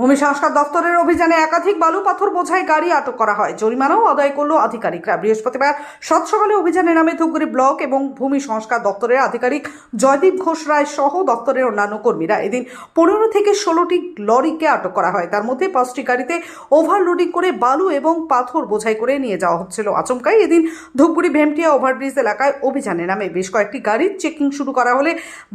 ভূমি সংস্কার দপ্তরের অভিযানে একাধিক বালু পাথর বোঝাই গাড়ি আটক করা হয়। জরিমানাও আদায় করল আধিকারিকরা। বৃহস্পতিবার সাত সকালে অভিযানে নামে ধুপগুড়ি ব্লক এবং ভূমি সংস্কার দপ্তরের আধিকারিক জয়দীপ ঘোষ রায় সহ দপ্তরের অন্যান্য কর্মীরা এদিন পনেরো থেকে ষোলোটি লরিকে আটক করা হয়। তার মধ্যে পাঁচটি গাড়িতে ওভারলোডিং করে বালু এবং পাথর বোঝাই করে নিয়ে যাওয়া হচ্ছিল। আচমকাই এদিন ধূপগুড়ি ভেমটিয়া ওভারব্রিজ এলাকায় অভিযানে নামে। বেশ কয়েকটি গাড়ির চেকিং শুরু করা হলে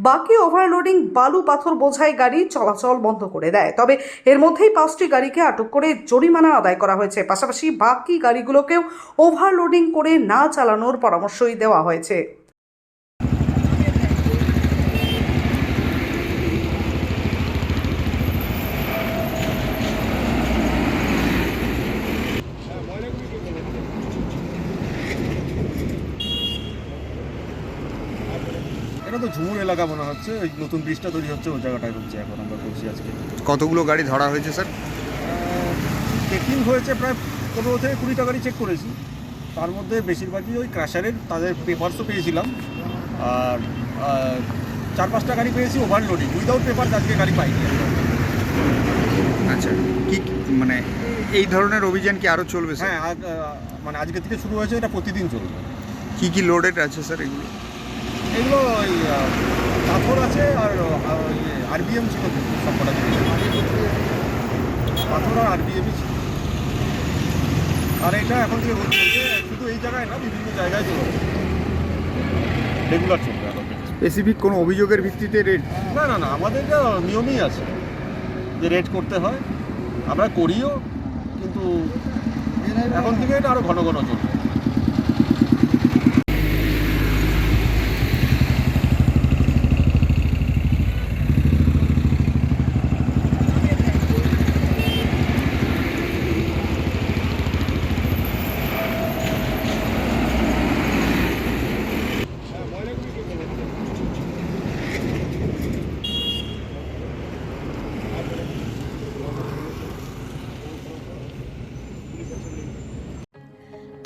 বাকি ওভারলোডিং বালু পাথর বোঝাই গাড়ি চলাচল বন্ধ করে দেয়। তবে এর মধ্যেই পাঁচটি গাড়িকে আটক করে জরিমানা আদায় করা হয়েছে। পাশাপাশি বাকি গাড়িগুলোকেও ওভারলোডিং করে না চালানোর পরামর্শই দেওয়া হয়েছে। এটা তো ঝুমুর এলাকা মনে হচ্ছে ওই নতুন ব্রিজটা তৈরি হচ্ছে ওই জায়গাটায় হচ্ছে এখন আমরা করছি আজকে। কতগুলো গাড়ি ধরা হয়েছে স্যার? চেকিং হয়েছে প্রায় পনেরো থেকে কুড়িটা গাড়ি চেক করেছি। তার মধ্যে বেশিরভাগই ওই ক্রাশারের তাদের পেপারসও পেয়েছিলাম। আর চার পাঁচটা গাড়ি পেয়েছি ওভারলোডিং উইদাউট পেপার আজকে গাড়ি পাইনি। আচ্ছা কি মানে এই ধরনের অভিযান কি আরও চলবে হ্যাঁ মানে আজকে থেকে শুরু হয়েছে এটা প্রতিদিন চলবে। কি কি লোডেড আছে স্যার এগুলো? এগুলো ওই পাথর আছে আর আরবিএম ছিল সবকটা জিনিস। পাথর আর আরবিএমই ছিল। আর এটা এখন থেকে শুধু এই জায়গায় না বিভিন্ন জায়গায় চলবে রেগুলার চলবে এখন। স্পেসিফিক কোনো অভিযোগের ভিত্তিতে রেট না না না আমাদের যা নিয়মই আছে যে রেট করতে হয়। আমরা করিও কিন্তু এখন থেকে এটা আরও ঘন ঘন চলবে।